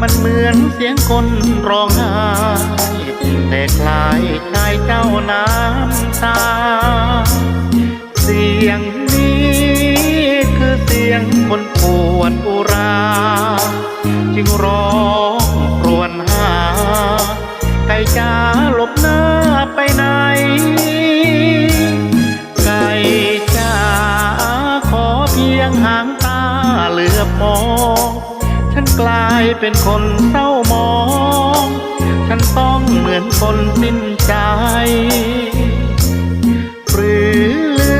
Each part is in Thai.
มันเหมือนเสียงคนร้องไห้แต่คลายชายเจ้าน้ำตา เสียงนี้คือเสียงคนปวดอุรา จึงร้องครวญหาไก่จ้าหลบหน้า เป็นคนเศร้ามอง ฉันต้องเหมือนคนสิ้นใจ หรือลื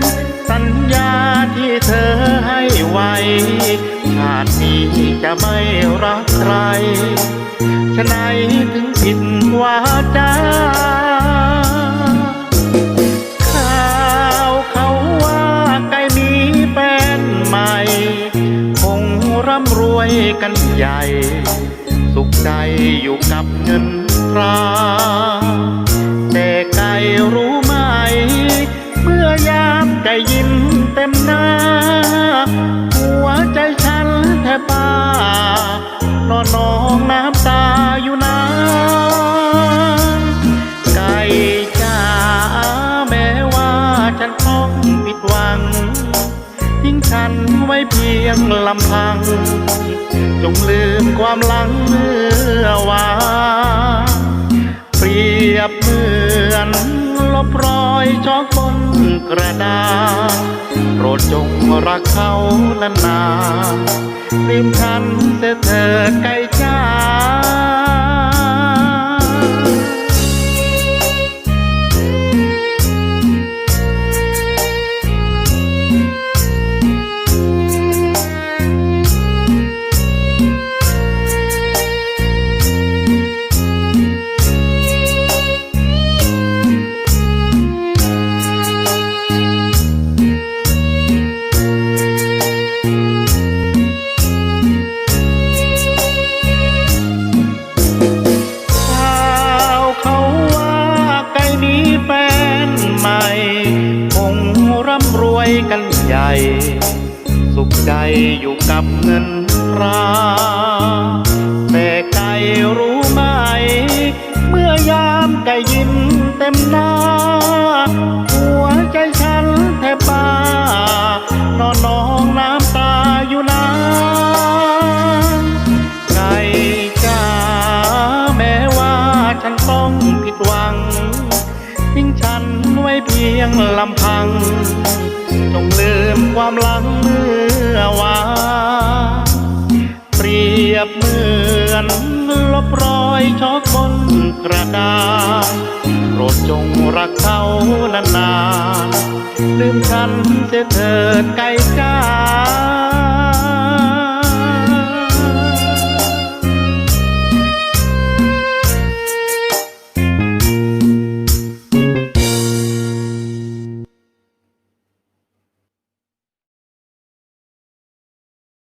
ม สัญญาที่เธอให้ไว้ชาตินี้จะไม่รักใครฉะไหนถึงผิดวาจา กันใหญ่ สุขใจอยู่กับเงินตรา แต่ไก่รู้ไหม เมื่อยามไก่ยิ้มเต็มหน้า หัวใจฉันแทบบ้านอนนองน้า ฉันไว้เพียงลำพัง จงลืมความหลังเมื่อวานเปรียบเหมือนลบรอยชอกบนกระดาษโปรดจงรักเขานานๆลืมฉันเสียเถิดไก่จ้ ใหญ่ สุขใจอยู่กับเงินตราแต่ไก่รู้ไหม เมื่อยามไก่ยิ้มเต็มหน้า หัวใจฉันแทบบ้านอนนองน้ำตาอยู่นานไก่จ้าแม้ว่าฉันต้องผิดหวังทิ้งฉันไว้เพียงลำพัง จงลืมความหลังเมื่อวานเปรียบเหมือนลบรอยชอกบนกระดาษโปรดจงรักเขานานๆลืมฉันเสียเถิดไกลจ้า